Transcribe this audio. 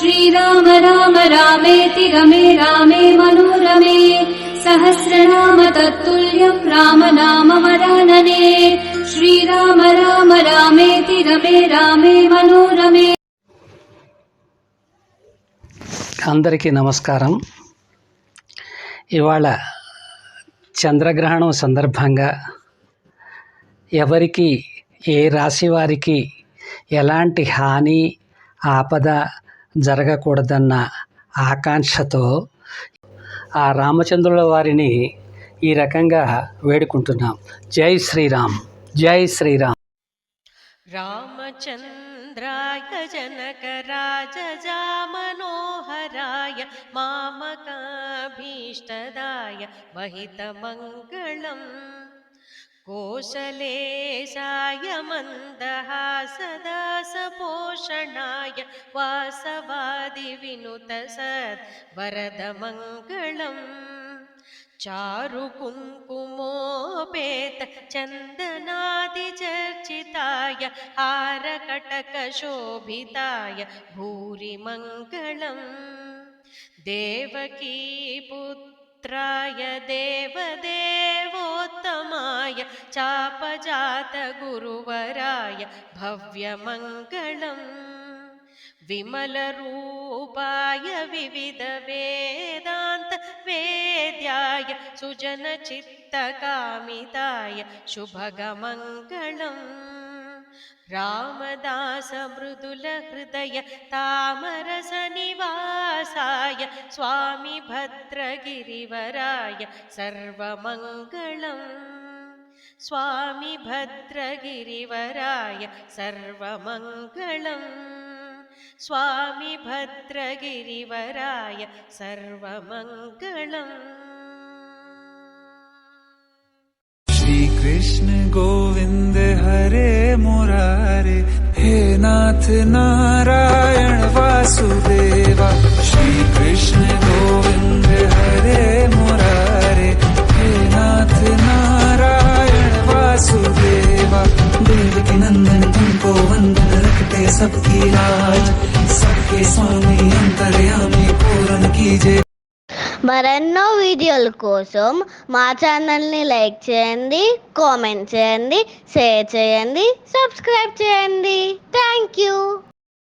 श्रीराम राम रामेति रमे रामे मनोरमे सहस्रनाम तत्तुल्यम् राम नाम वरानने श्रीराम राम रामेति रमे रामे मनोरमे అందరికీ నమస్కారం ఇవాళ చంద్రగ్రహణం సందర్భంగా ఎవరికి ఏ రాశి వారికి ఎలాంటి హాని ఆపద జరగకూడదన్న ఆకాంక్షతో ఆ రామచంద్రుల వారిని ఈ రకంగా వేడుకుంటున్నాం. జై శ్రీరామ్. జై శ్రీరామ్. రామచంద్రాయ జనకరాజామనోహరాయ మామకాభీష్టదాయ మహితమంగళం. కోశలేశాయ మందహ महितमङ्गलम् कोशलेशाय मन्दहासदासपोषणाय वासवादिविनुतसद् वरदमङ्गलम्। चारुकुङ्कुमोपेत चन्दनादिचर्चिताय हारकटकशोभिताय भूरिमङ्गलम्। देवकीपुत्राय देवदेवोत्तमाय चापजातगुरुवराय भव्यमङ्गलम्। विमलरूपाय विविधवेदान्त वेद्याय सुजनचित्तकामिताय शुभगमङ्गलम्। रामदासमृदुलहृदय तामरसनिवासाय स्वामि भद्रगिरिवराय सर्वमङ्गलम् स्वामि भद्रगिरिवराय सर्वमङ्गलम्। स्वामि भद्रगिरिवराय सर्वमङ्गलम्। श्री कृष्ण गोविन्द हरे मुरारे हे नाथ नारायण वासुदेवा। श्री सबकी लाज सबके स्वामी अंतर्यामी पूर्ण कीजिए మరెన్నో వీడియోల కోసం మా ఛానల్ని లైక్ చేయండి కామెంట్ చేయండి షేర్ చేయండి సబ్స్క్రైబ్ చేయండి థ్యాంక్ యూ